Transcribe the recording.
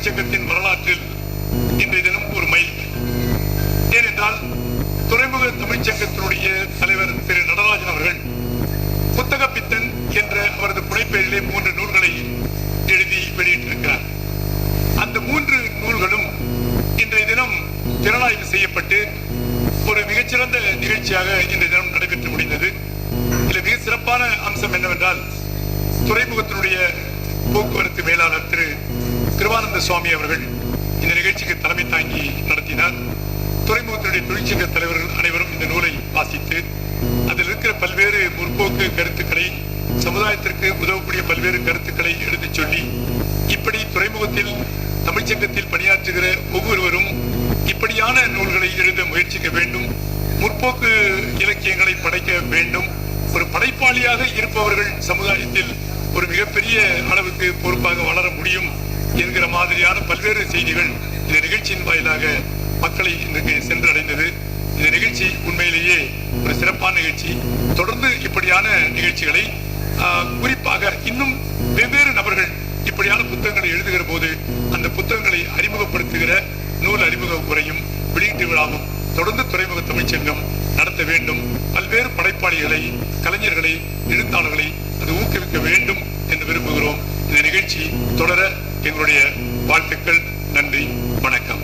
அச்சகத்தின் வரலாற்றில் இன்றைய தினம் ஒரு மைல். ஏனென்றால் துறைமுக தமிழ்ச்சங்கத்தினுடைய தலைவர் திரு. நடராஜன் அவர்கள் புத்தக என்ற அவரது புனைப்பெயரிலே மூன்று நூல்களை எழுதி வெளியிட்டிருக்கிறார். அந்த மூன்று நூல்களும் இன்றைய தினம் திறனாய்வு செய்யப்பட்டு ஒரு மிகச்சிறந்த நிகழ்ச்சியாக இன்றைய தினம் நடைபெற்று முடிந்தது. இதில் மிக சிறப்பான அம்சம் என்னவென்றால் துறைமுகத்தினுடைய போக்குவரத்து மேலாளர் திரு. கிருபானந்த சுவாமி அவர்கள் இந்த நிகழ்ச்சிக்கு தலைமை தாங்கி நடத்தினார். துறைமுகத்தினுடைய தொழிற்சங்க தலைவர்கள் அனைவரும் இந்த நூலை வாசித்து அதில் இருக்கிற பல்வேறு முற்போக்கு கருத்துக்களை சமுதாயத்திற்கு உதவக்கூடிய பல்வேறு கருத்துக்களை எடுத்துச் சொல்லி இப்படி துறைமுகத்தில் தமிழ்ச்சங்கத்தில் பணியாற்றுகிற ஒவ்வொருவரும் இப்படியான நூல்களை எழுத முயற்சிக்க வேண்டும் முற்போக்கு இலக்கியங்களை படைக்க வேண்டும். ஒரு படைப்பாளியாக இருப்பவர்கள் சமுதாயத்தில் ஒரு மிகப்பெரிய அளவுக்கு பொறுப்பாக வளர முடியும். என்கிற மாதிரியான பல்வேறு செய்திகள் இந்த நிகழ்ச்சியின் வாயிலாக மக்களை இன்றைக்கு சென்றடைந்தது. இந்த நிகழ்ச்சி உண்மையிலேயே ஒரு சிறப்பான நிகழ்ச்சி. தொடர்ந்து இப்படியான நிகழ்ச்சிகளை குறிப்பாக இன்னும் வெவ்வேறு நபர்கள் இப்படியான புத்தகங்களை எழுதுகிற போது அந்த புத்தகங்களை அறிமுகப்படுத்துகிற நூல் அறிமுக உரையும் வெளியீட்டு விழாவும் தொடர்ந்து துறைமுக தமிழ்ச்சங்கம் நடத்த வேண்டும். பல்வேறு படைப்பாளிகளை கலைஞர்களை எழுத்தாளர்களை அது ஊக்குவிக்க வேண்டும் என்று விரும்புகிறோம். இந்த நிகழ்ச்சி தொடர உங்களுடைய வாழ்த்துக்கள் நன்றி வணக்கம்.